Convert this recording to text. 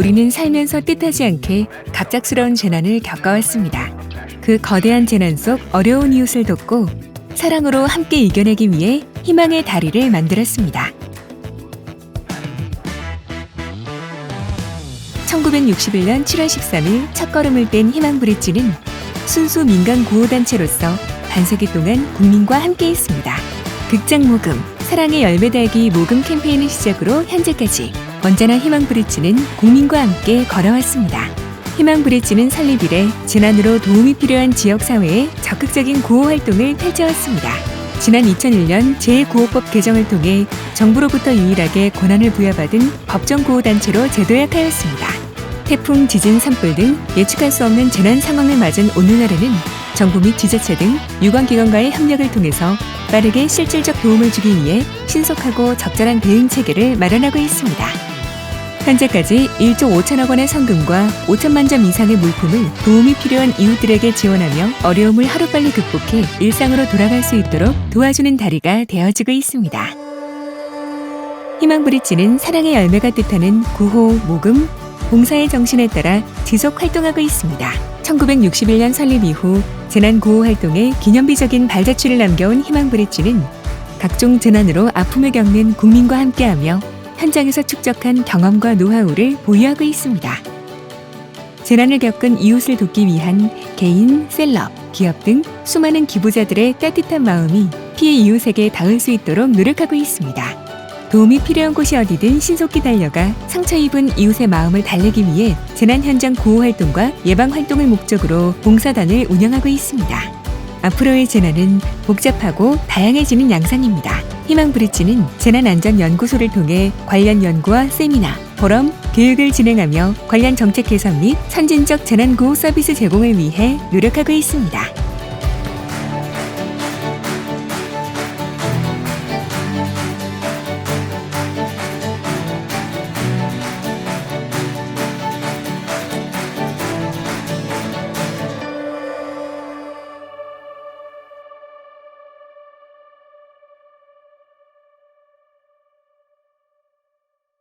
우리는 살면서 뜻하지 않게 갑작스러운 재난을 겪어왔습니다. 그 거대한 재난 속 어려운 이웃을 돕고 사랑으로 함께 이겨내기 위해 희망의 다리를 만들었습니다. 1961년 7월 13일 첫 걸음을 뗀 희망브릿지는 순수 민간 구호단체로서 반세기 동안 국민과 함께했습니다. 극장 모금, 사랑의 열매 달기 모금 캠페인을 시작으로 현재까지 언제나 희망 브릿지는 국민과 함께 걸어왔습니다. 희망 브릿지는 설립 이래 재난으로 도움이 필요한 지역 사회에 적극적인 구호 활동을 펼쳐왔습니다. 지난 2001년 제9호법 개정을 통해 정부로부터 유일하게 권한을 부여받은 법정 구호단체로 재도약하였습니다. 태풍, 지진, 산불 등 예측할 수 없는 재난 상황을 맞은 오늘날에는 정부 및 지자체 등 유관기관과의 협력을 통해서 빠르게 실질적 도움을 주기 위해 신속하고 적절한 대응 체계를 마련하고 있습니다. 현재까지 1조 5천억 원의 성금과 5천만 점 이상의 물품을 도움이 필요한 이웃들에게 지원하며 어려움을 하루빨리 극복해 일상으로 돌아갈 수 있도록 도와주는 다리가 되어지고 있습니다. 희망브릿지는 사랑의 열매가 뜻하는 구호, 모금, 봉사의 정신에 따라 지속 활동하고 있습니다. 1961년 설립 이후 재난 구호 활동에 기념비적인 발자취를 남겨온 희망브릿지는 각종 재난으로 아픔을 겪는 국민과 함께하며 현장에서 축적한 경험과 노하우를 보유하고 있습니다. 재난을 겪은 이웃을 돕기 위한 개인, 셀럽, 기업 등 수많은 기부자들의 따뜻한 마음이 피해 이웃에게 닿을 수 있도록 노력하고 있습니다. 도움이 필요한 곳이 어디든 신속히 달려가 상처 입은 이웃의 마음을 달래기 위해 재난 현장 구호 활동과 예방 활동을 목적으로 봉사단을 운영하고 있습니다. 앞으로의 재난은 복잡하고 다양해지는 양상입니다. 희망브릿지는 재난안전연구소를 통해 관련 연구와 세미나, 포럼, 교육을 진행하며 관련 정책 개선 및 선진적 재난구호 서비스 제공을 위해 노력하고 있습니다.